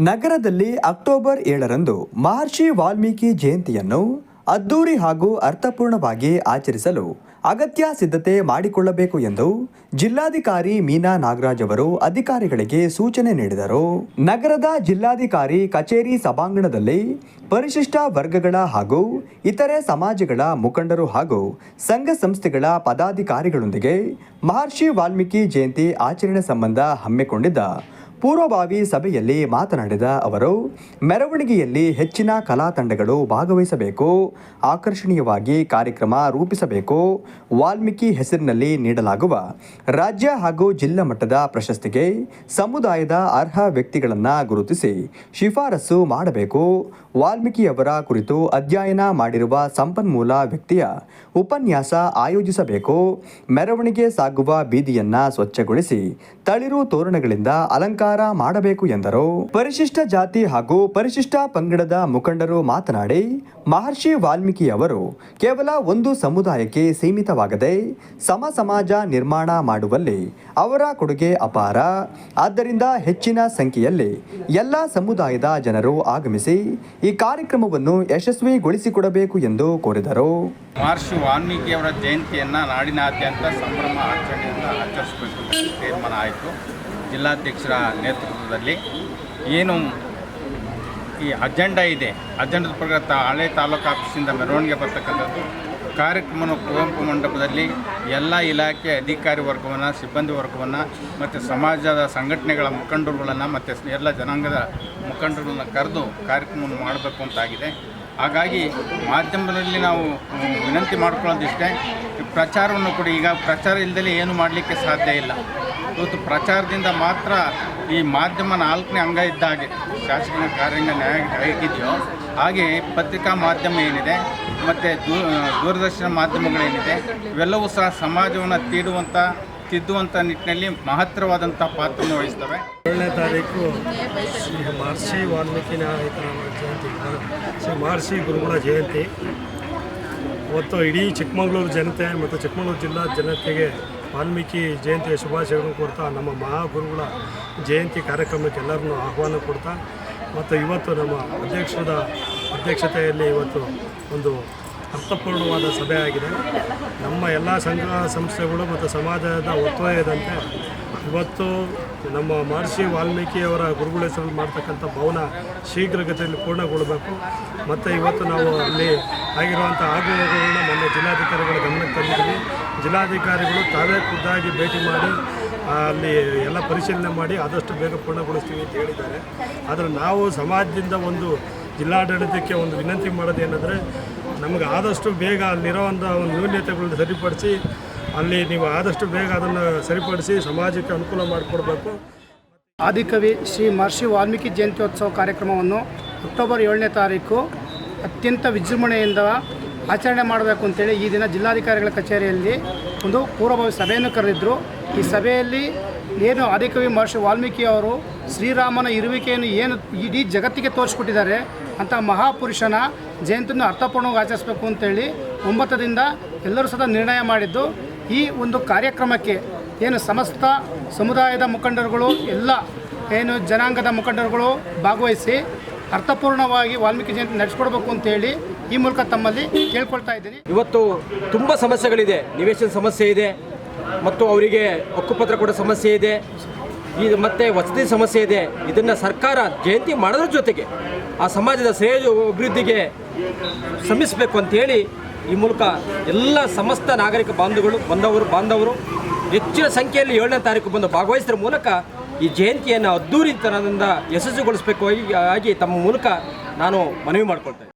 ನಗರದಲ್ಲಿ ಅಕ್ಟೋಬರ್ ಏಳರಂದು ಮಹರ್ಷಿ ವಾಲ್ಮೀಕಿ ಜಯಂತಿಯನ್ನು ಅದ್ದೂರಿ ಹಾಗೂ ಅರ್ಥಪೂರ್ಣವಾಗಿ ಆಚರಿಸಲು ಅಗತ್ಯ ಸಿದ್ಧತೆ ಮಾಡಿಕೊಳ್ಳಬೇಕು ಎಂದು ಜಿಲ್ಲಾಧಿಕಾರಿ ಮೀನಾ ನಾಗರಾಜ್ ಅವರು ಅಧಿಕಾರಿಗಳಿಗೆ ಸೂಚನೆ ನೀಡಿದರು. ನಗರದ ಜಿಲ್ಲಾಧಿಕಾರಿ ಕಚೇರಿ ಸಭಾಂಗಣದಲ್ಲಿ ಪರಿಶಿಷ್ಟ ವರ್ಗಗಳ ಹಾಗೂ ಇತರೆ ಸಮಾಜಗಳ ಮುಖಂಡರು ಹಾಗೂ ಸಂಘ ಸಂಸ್ಥೆಗಳ ಪದಾಧಿಕಾರಿಗಳೊಂದಿಗೆ ಮಹರ್ಷಿ ವಾಲ್ಮೀಕಿ ಜಯಂತಿ ಆಚರಣೆ ಸಂಬಂಧ ಹಮ್ಮಿಕೊಂಡಿದ್ದ ಪೂರ್ವಭಾವಿ ಸಭೆಯಲ್ಲಿ ಮಾತನಾಡಿದ ಅವರು, ಮೆರವಣಿಗೆಯಲ್ಲಿ ಹೆಚ್ಚಿನ ಕಲಾ ತಂಡಗಳು ಭಾಗವಹಿಸಬೇಕು, ಆಕರ್ಷಣೀಯವಾಗಿ ಕಾರ್ಯಕ್ರಮ ರೂಪಿಸಬೇಕು, ವಾಲ್ಮೀಕಿ ಹೆಸರಿನಲ್ಲಿ ನೀಡಲಾಗುವ ರಾಜ್ಯ ಹಾಗೂ ಜಿಲ್ಲಾ ಮಟ್ಟದ ಪ್ರಶಸ್ತಿಗೆ ಸಮುದಾಯದ ಅರ್ಹ ವ್ಯಕ್ತಿಗಳನ್ನು ಗುರುತಿಸಿ ಶಿಫಾರಸು ಮಾಡಬೇಕು. ವಾಲ್ಮೀಕಿಯವರ ಕುರಿತು ಅಧ್ಯಯನ ಮಾಡಿರುವ ಸಂಪನ್ಮೂಲ ವ್ಯಕ್ತಿಯ ಉಪನ್ಯಾಸ ಆಯೋಜಿಸಬೇಕು. ಮೆರವಣಿಗೆ ಸಾಗುವ ಬೀದಿಯನ್ನು ಸ್ವಚ್ಛಗೊಳಿಸಿ ತಳಿರು ತೋರಣಗಳಿಂದ ಅಲಂಕಾರ ಮಾಡಬೇಕು ಎಂದರು. ಪರಿಶಿಷ್ಟ ಜಾತಿ ಹಾಗೂ ಪರಿಶಿಷ್ಟ ಪಂಗಡದ ಮುಖಂಡರು ಮಾತನಾಡಿ, ಮಹರ್ಷಿ ವಾಲ್ಮೀಕಿ ಅವರು ಕೇವಲ ಒಂದು ಸಮುದಾಯಕ್ಕೆ ಸೀಮಿತವಾಗದೆ ಸಮ ಸಮಾಜ ನಿರ್ಮಾಣ ಮಾಡುವಲ್ಲಿ ಅವರ ಕೊಡುಗೆ ಅಪಾರ. ಆದ್ದರಿಂದ ಹೆಚ್ಚಿನ ಸಂಖ್ಯೆಯಲ್ಲಿ ಎಲ್ಲ ಸಮುದಾಯದ ಜನರು ಆಗಮಿಸಿ ಈ ಕಾರ್ಯಕ್ರಮವನ್ನು ಯಶಸ್ವಿಗೊಳಿಸಿಕೊಡಬೇಕು ಎಂದು ಕೋರಿದರು. ಮಹರ್ಷಿ ವಾಲ್ಮೀಕಿಯವರ ಜಯಂತಿಯನ್ನು ನಾಡಿನಾದ್ಯಂತ ಸಂಭ್ರಮ ಆಚರಣೆಯನ್ನು ಆಚರಿಸಬೇಕು ತೀರ್ಮಾನ ಆಯಿತು. ಜಿಲ್ಲಾಧ್ಯಕ್ಷರ ನೇತೃತ್ವದಲ್ಲಿ ಏನು ಈ ಅಜೆಂಡಾ ಇದೆ, ಅಜೆಂಡದ ಪ್ರಕಾರ ತಾ, ಹಳೆ ತಾಲೂಕು ಆಫೀಸಿಂದ ಮೆರವಣಿಗೆ ಬರ್ತಕ್ಕಂಥದ್ದು, ಕಾರ್ಯಕ್ರಮವನ್ನು ಕುವೆಂಪು ಮಂಟಪದಲ್ಲಿ ಎಲ್ಲ ಇಲಾಖೆ ಅಧಿಕಾರಿ ವರ್ಗವನ್ನು, ಸಿಬ್ಬಂದಿ ವರ್ಗವನ್ನು, ಮತ್ತು ಸಮಾಜದ ಸಂಘಟನೆಗಳ ಮುಖಂಡರುಗಳನ್ನು, ಮತ್ತು ಎಲ್ಲ ಜನಾಂಗದ ಮುಖಂಡರುಗಳನ್ನು ಕರೆದು ಕಾರ್ಯಕ್ರಮವನ್ನು ಮಾಡಬೇಕು ಅಂತಾಗಿದೆ. ಹಾಗಾಗಿ ಮಾಧ್ಯಮದಲ್ಲಿ ನಾವು ವಿನಂತಿ ಮಾಡ್ಕೊಳ್ಳೋದಿಷ್ಟೇ ಪ್ರಚಾರವನ್ನು ಕೂಡ ಈಗ ಪ್ರಚಾರ ಇಲ್ಲದೆ ಏನು ಮಾಡಲಿಕ್ಕೆ ಸಾಧ್ಯ ಇಲ್ಲ. ಇವತ್ತು ಪ್ರಚಾರದಿಂದ ಮಾತ್ರ ಈ ಮಾಧ್ಯಮ ನಾಲ್ಕನೇ ಅಂಗ ಇದ್ದ ಹಾಗೆ. ಶಾಸಕನ ಕಾರ್ಯಾಂಗ ನ್ಯಾಯ ಹಾಗೆ ಪತ್ರಿಕಾ ಮಾಧ್ಯಮ ಏನಿದೆ, ಮತ್ತು ದೂ, ದೂರದರ್ಶನ ಮಾಧ್ಯಮಗಳೇನಿದೆ, ಇವೆಲ್ಲವೂ ಸಹ ಸಮಾಜವನ್ನು ತೀಡುವಂಥ ತಿದ್ದುವಂಥ ನಿಟ್ಟಿನಲ್ಲಿ ಮಹತ್ತರವಾದಂಥ ಪಾತ್ರವನ್ನು ವಹಿಸ್ತವೆ. ಏಳನೇ ತಾರೀಕು ಶ್ರೀ ಮಹರ್ಷಿ ವಾಲ್ಮೀಕಿ ಜಯಂತಿ. ಶ್ರೀ ಮಹರ್ಷಿ ಗುರುಗಳ ಜಯಂತಿ. ಇವತ್ತು ಇಡೀ ಚಿಕ್ಕಮಗಳೂರು ಜನತೆ ಮತ್ತು ಚಿಕ್ಕಮಗಳೂರು ಜಿಲ್ಲಾ ಜನತೆಗೆ ವಾಲ್ಮೀಕಿ ಜಯಂತಿಯ ಶುಭಾಶಯಗಳನ್ನು ಕೊಡ್ತಾ ನಮ್ಮ ಮಹಾಗುರುಗಳ ಜಯಂತಿ ಕಾರ್ಯಕ್ರಮಕ್ಕೆ ಎಲ್ಲರನ್ನೂ ಆಹ್ವಾನ ಕೊಡ್ತಾ ಮತ್ತು ಇವತ್ತು ನಮ್ಮ ಅಧ್ಯಕ್ಷದ ಅಧ್ಯಕ್ಷತೆಯಲ್ಲಿ ಇವತ್ತು ಒಂದು ಅರ್ಥಪೂರ್ಣವಾದ ಸಭೆ ಆಗಿದೆ ನಮ್ಮ ಎಲ್ಲ ಸಂಘ ಸಂಸ್ಥೆಗಳು ಮತ್ತು ಸಮಾಜದ ಒತ್ತಾಯದಂತೆ ಇವತ್ತು ನಮ್ಮ ಮಹರ್ಷಿ ವಾಲ್ಮೀಕಿಯವರ ಗುರುಗಳ ಹೆಸರಲ್ಲಿ ಮಾಡ್ತಕ್ಕಂಥ ಭವನ ಶೀಘ್ರಗತಿಯಲ್ಲಿ ಪೂರ್ಣಗೊಳ್ಳಬೇಕು. ಮತ್ತು ಇವತ್ತು ನಾವು ಅಲ್ಲಿ ಆಗಿರುವಂಥ ಆಗುಹೋಗುಗಳನ್ನ ನಮ್ಮ ಜಿಲ್ಲಾಧಿಕಾರಿಗಳ ಗಮನಕ್ಕೆ ತಂದಿದ್ದೀವಿ. ಜಿಲ್ಲಾಧಿಕಾರಿಗಳು ತಾವೇ ಖುದ್ದಾಗಿ ಭೇಟಿ ಮಾಡಿ ಅಲ್ಲಿ ಎಲ್ಲ ಪರಿಶೀಲನೆ ಮಾಡಿ ಆದಷ್ಟು ಬೇಗ ಪೂರ್ಣಗೊಳಿಸ್ತೀವಿ ಅಂತ ಹೇಳಿದ್ದಾರೆ. ಆದರೆ ನಾವು ಸಮಾಜದಿಂದ ಒಂದು ಜಿಲ್ಲಾಡಳಿತಕ್ಕೆ ಒಂದು ವಿನಂತಿ ಮಾಡೋದೇನೆಂದರೆ, ನಮಗೆ ಆದಷ್ಟು ಬೇಗ ಅಲ್ಲಿರೋವಂಥ ಒಂದು ನ್ಯೂನ್ಯತೆಗಳನ್ನ ಸರಿಪಡಿಸಿ ಅಲ್ಲಿ ನೀವು ಆದಷ್ಟು ಬೇಗ ಅದನ್ನು ಸರಿಪಡಿಸಿ ಸಮಾಜಕ್ಕೆ ಅನುಕೂಲ ಮಾಡಿಕೊಡ್ಬೇಕು. ಆದಿಕವಿ ಶ್ರೀ ಮಹರ್ಷಿ ವಾಲ್ಮೀಕಿ ಜಯಂತ್ಯೋತ್ಸವ ಕಾರ್ಯಕ್ರಮವನ್ನು ಅಕ್ಟೋಬರ್ ಏಳನೇ ತಾರೀಕು ಅತ್ಯಂತ ವಿಜೃಂಭಣೆಯಿಂದ ಆಚರಣೆ ಮಾಡಬೇಕು ಅಂತೇಳಿ ಈ ದಿನ ಜಿಲ್ಲಾಧಿಕಾರಿಗಳ ಕಚೇರಿಯಲ್ಲಿ ಒಂದು ಪೂರ್ವಭಾವಿ ಸಭೆಯನ್ನು ಕರೆದಿದ್ದರು ಈ ಸಭೆಯಲ್ಲಿ ಏನು ಆದಿಕವಿ ಮಹರ್ಷಿ ವಾಲ್ಮೀಕಿ ಅವರು ಶ್ರೀರಾಮನ ಇರುವಿಕೆಯನ್ನು ಏನು ಇಡೀ ಜಗತ್ತಿಗೆ ತೋರಿಸ್ಕೊಟ್ಟಿದ್ದಾರೆ ಅಂತ ಮಹಾಪುರುಷನ ಜಯಂತಿಯನ್ನು ಅರ್ಥಪೂರ್ಣವಾಗಿ ಆಚರಿಸಬೇಕು ಅಂತೇಳಿ ಒಂಬತ್ತರಿಂದ ಎಲ್ಲರೂ ಸದಾ ನಿರ್ಣಯ ಮಾಡಿದ್ದು. ಈ ಒಂದು ಕಾರ್ಯಕ್ರಮಕ್ಕೆ ಏನು ಸಮಸ್ತ ಸಮುದಾಯದ ಮುಖಂಡರುಗಳು, ಎಲ್ಲ ಏನು ಜನಾಂಗದ ಮುಖಂಡರುಗಳು ಭಾಗವಹಿಸಿ ಅರ್ಥಪೂರ್ಣವಾಗಿ ವಾಲ್ಮೀಕಿ ಜಯಂತಿ ನಡೆಸ್ಕೊಡ್ಬೇಕು ಅಂತೇಳಿ ಈ ಮೂಲಕ ತಮ್ಮಲ್ಲಿ ಕೇಳ್ಕೊಳ್ತಾ ಇದ್ದೀನಿ. ಇವತ್ತು ತುಂಬ ಸಮಸ್ಯೆಗಳಿದೆ. ನಿವೇಶನ ಸಮಸ್ಯೆ ಇದೆ. ಮತ್ತು ಅವರಿಗೆ ಹಕ್ಕುಪತ್ರ ಕೊಡೋ ಸಮಸ್ಯೆ ಇದೆ. ಇದು ಮತ್ತು ವಸತಿ ಸಮಸ್ಯೆ ಇದೆ. ಇದನ್ನು ಸರ್ಕಾರ ಜಯಂತಿ ಮಾಡೋದ್ರ ಜೊತೆಗೆ ಆ ಸಮಾಜದ ಶ್ರೇಯ ಅಭಿವೃದ್ಧಿಗೆ ಶ್ರಮಿಸಬೇಕು ಅಂತೇಳಿ ಈ ಮೂಲಕ ಎಲ್ಲ ಸಮಸ್ತ ನಾಗರಿಕ ಬಾಂಧವರು, ಬಂದವರು, ಬಾಂಧವರು ಹೆಚ್ಚಿನ ಸಂಖ್ಯೆಯಲ್ಲಿ ಏಳನೇ ತಾರೀಕು ಬಂದು ಭಾಗವಹಿಸಿದ್ರ ಮೂಲಕ ಈ ಜಯಂತಿಯನ್ನು ಅದ್ದೂರಿತನದಿಂದ ಯಶಸ್ವಿಗೊಳಿಸಬೇಕು ಆಗಿ ತಮ್ಮ ಮೂಲಕ ನಾನು ಮನವಿ ಮಾಡ್ಕೊಳ್ತೇನೆ.